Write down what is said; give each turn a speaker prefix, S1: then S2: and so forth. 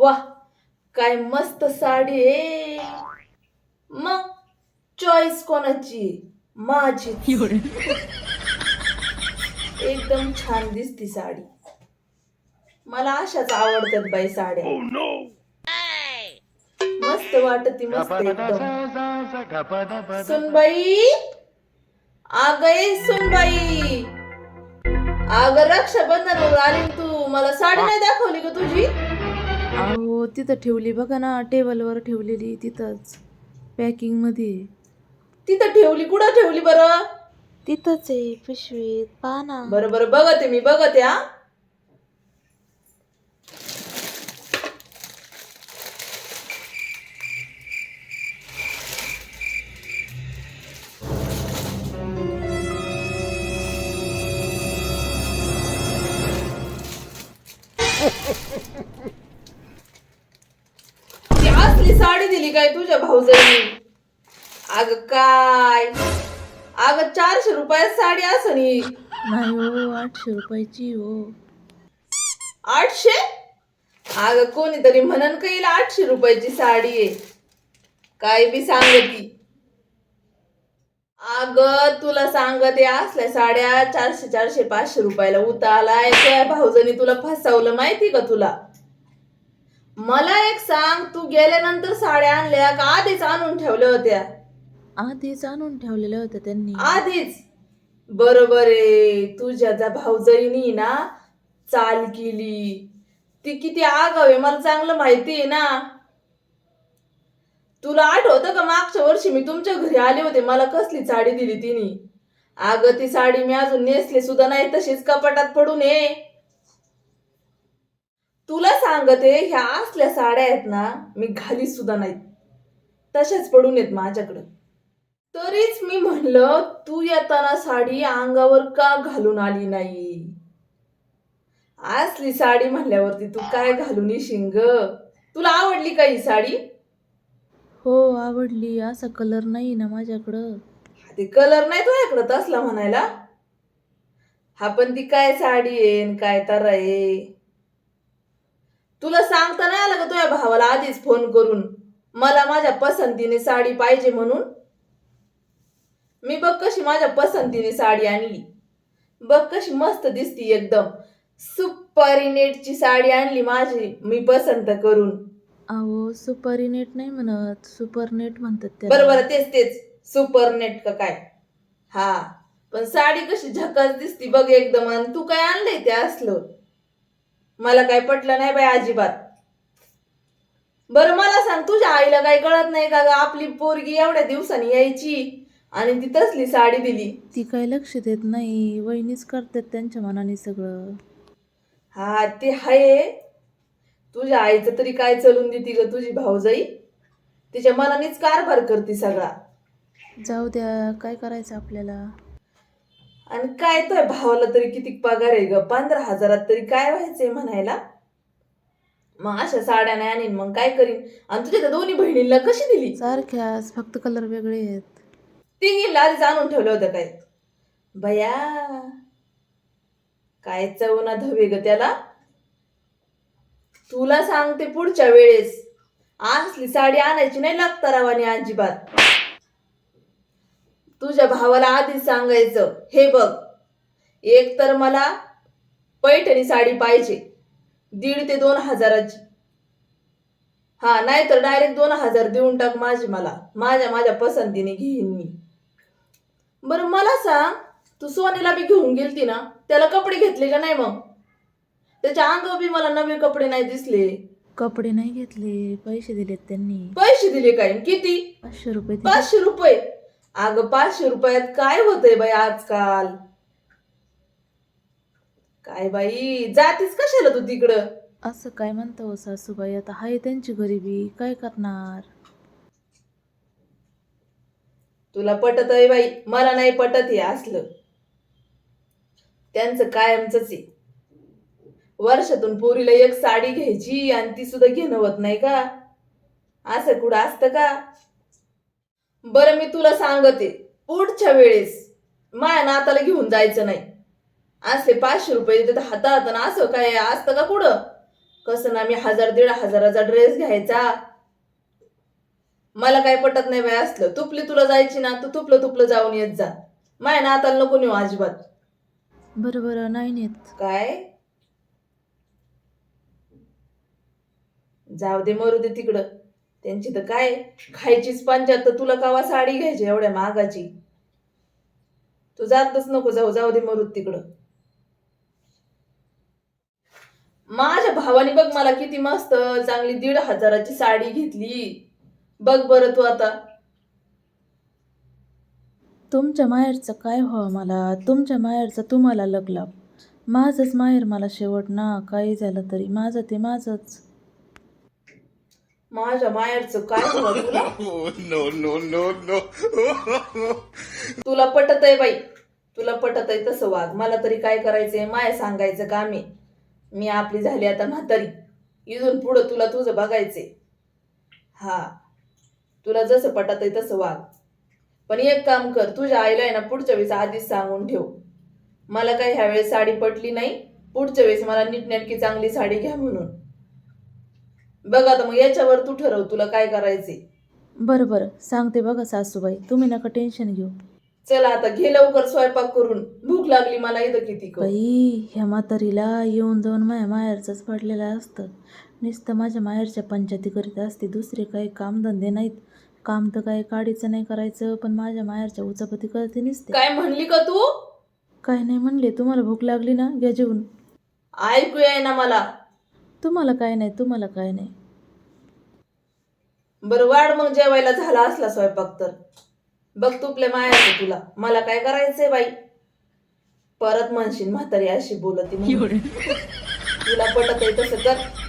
S1: वा काय मस्त साडी आहे. मग चॉईस कोणाची? माझी. एकदम छान दिसती साडी. मला अशाच आवडतात बाई साड्या. मस्त वाटती मस्त एकदम. सुनबाई आगय सुनबाई. अग रक्षाबंधनवर आली तू. मला साडी नाही दाखवली का तुझी.
S2: अहो तिथं ठेवली बघा ना टेबलवर ठेवलेली तिथंच पॅकिंगमध्ये
S1: तिथं ठेवली? कुठं ठेवली बरं?
S2: तिथंच आहे पिशवीत पहा ना.
S1: बरं बरं बघते मी बघते हा. दिली काय तुझ्या भाऊजाईनी अग काय? अग चारशे रुपयात साडी असणी
S2: नाही हो आठशे रुपयाची हो.
S1: आठशे? अग कोणीतरी म्हणन का हिला आठशे रुपयाची साडी आहे? काय बी सांगती अग तुला सांगते असल्या साड्या चारशे चारशे पाचशे रुपयाला उता आलाय त्या भाऊजनी तुला फसवलं माहिती का तुला? मला एक सांग तू गेल्यानंतर साड्या आणल्या का आधीच आणून ठेवल्या होत्या?
S2: आधीच आणून ठेवलेल्या होत्या त्यांनी.
S1: आधीच? बरोबर आहे. तुझ्या त्या भाऊजाईनी ना चाल केली. ती किती आगाव आहे मला चांगलं माहिती आहे ना. तुला आठवतं का मागच्या वर्षी मी तुमच्या घरी आले होते मला कसली साडी दिली तिने? अगं ती साडी मी अजून नेसली सुद्धा नाही तशीच कपाटात पडून ये. तुला सांगते ह्या असल्या साड्या आहेत ना मी घाली सुद्धा नाहीत. तशाच पडून येत माझ्याकडं. तरीच मी म्हणलं तू येताना साडी अंगावर का घालून आली नाही? असली साडी म्हणल्यावरती तू काय घालून येशील ग? तुला आवडली का ही साडी?
S2: हो आवडली. असा कलर नाही ना माझ्याकडं.
S1: ते कलर नाही तुझ्याकडं तसला म्हणायला? हा पण ती काय साडी आहे काय तर आहे? तुला सांगता नाही आलं का तुझ्या भावाला आधीच फोन करून? मला माझ्या पसंतीने साडी पाहिजे म्हणून? मी बघ कशी माझ्या पसंतीने साडी आणली. बघ कशी मस्त दिसती एकदम. सुपारी नेटची साडी आणली माझी मी पसंत करून.
S2: अहो सुपारी नेट नाही म्हणत सुपर नेट म्हणतात त्याला.
S1: बरोबर तेच तेच. सुपर नेट का काय? हा. पण साडी कशी झकास दिसती बघ एकदम. आणि तू काय आणलंय ते असलं? मला काय पटलं नाही बाई अजिबात. बरं मला सांग तुझ्या आईला काही कळत नाही का ग? आपली पोरगी एवढ्या दिवसांनी यायची आणि ती तसली साडी दिली.
S2: ती काय लक्ष देत नाही. वहिनीच करतात त्यांच्या मनाने सगळं.
S1: हा ते हाय. तुझ्या आईचं तरी काय चलून देती ग तुझी भाऊजाई? तिच्या मनानेच कारभार करते सगळा.
S2: जाऊ द्या काय करायचं आपल्याला?
S1: आणि काय तर भावाला तरी किती पगार आहे ग? पंधरा हजारात तरी काय व्हायचंय म्हणायला? मग अशा साड्या नाही आणीन मग काय करीन? आणि तुझ्या त्या दोन्ही बहिणींना कशी दिली?
S2: सारख्याच फक्त कलर वेगळे आहेत.
S1: तिघींना आधीच आणून ठेवलं होतं काय? बया काय चवना धवे ग त्याला? तुला सांगते पुढच्या वेळेस. असली साडी आणायची नाही लागता रावानी अजिबात. तुझ्या भावाला आधीच सांगायचं हे बघ एक तर मला पैठणी साडी पाहिजे दीड ते दोन हजाराची. हा नाहीतर डायरेक्ट दोन हजार देऊन टाक माझी मला माझ्या माझ्या पसंतीने घेईन मी. बरं मला सांग तू सोनेला बी घेऊन गेलती ना त्याला कपडे घेतले का नाही मग? त्याच्या अंगावर बी मला नवे कपडे नाही दिसले.
S2: कपडे नाही घेतले पैसे दिलेत त्यांनी.
S1: पैसे दिले काय? किती?
S2: पाचशे रुपये.
S1: पाचशे रुपये? अगं पाचशे रुपयात काय होतंय बाई आजकाल? काय बाई जातीस कशाला तू तिकडं?
S2: असं काय म्हणता हो सासूबाई? आता हाय त्यांची गरिबी काय करणार?
S1: तुला पटत आहे बाई मला नाही पटत हे असलं. त्यांचं कायमच आहे. वर्षातून पोरीला एक साडी घ्यायची आणि ती सुद्धा घेणं होत नाही का? असं कुठं असतं का? बरं मी तुला सांगते. पुढच्या वेळेस माया नाताला घेऊन जायचं नाही. असे पाचशे रुपये देतात हातात आणि असं काय असतं का कुठं? कसं ना मी हजार दीड हजाराचा ड्रेस घ्यायचा. मला काय पटत नाही बाय असलं. तुपली तुला जायची ना तू तुपलं तुपलं जाऊन येत जा. माय ना आता नको नेऊ अजिबात.
S2: बरं बरं नाही नेत.
S1: काय? जाऊ दे मरू दे तिकडं. त्यांची तर काय खायचीच पंचायत तर तुला कावा साडी घ्यायची एवढ्या महागाची तू जातच नको जाऊ जाऊ दे मरू तिकडं. माझ्या भावाने बघ मला किती मस्त चांगली दीड हजाराची साडी घेतली. बघ बरं तू आता.
S2: तुमच्या माहेरचं काय व्हावं मला? तुमच्या माहेरचं तुम्हाला लगलाव माझंच माहेर मला शेवट ना काही झालं तरी. माझं ते माझंच.
S1: माझ्या माहेरचं काय झालं तुला?
S3: Oh, no, no, no, no.
S1: तुला पटत आहे बाई. तुला पटत आहे तसं वाग मला तरी काय करायचंय? माय सांगायचं काम आहे. मी आपली झाली आता म्हातारी. इथून पुढं तुला तुझं बघायचंय. हा. तुला जसं पटत आहे तसं वाग पण एक काम कर तुझ्या आईला आहे ना पुढच्या वेळेस आधीच सांगून ठेव. मला काही ह्यावेळेस साडी पटली नाही? पुढच्या वेळेस मला नीटनेटकी चांगली साडी घ्या म्हणून. बघ आता मग याच्यावर तू ठरव तुला काय करायचंय.
S2: बरं बरं. सांगते बघा सासूबाई. तुम्ही नका टेन्शन घेऊ.
S1: चला आता घे लवकर स्वयंपाक करून. भूक लागली मला इथं किती कर.
S2: बाई ह्या म्हातारीला येऊन जाऊन माझ्या माहेरचंच पडलेलं असतं. नुसतं माझ्या माहेरच्या पंचायती करीत असते. दुसरे काही कामधंदे नाहीत. काम तर काही काडीचं नाही करायचं पण माझ्या माहेरच्या उचापती करते नसते.
S1: काय म्हणली का तू?
S2: काय नाही म्हणले. तुम्हाला भूक लागली ना? घ्या जेवून.
S1: ऐकू याय ना मला.
S2: तुम्हाला काय नाही तुम्हाला काय नाही.
S1: बरं वाढ मग जेवायला झाला असला स्वयंपाक तर. बघ तुपले मायाचं तुला. मला काय करायचंय बाई? परत म्हणशील म्हातारी अशी बोलती म्हणून. तुला पटत आहे तसं कर.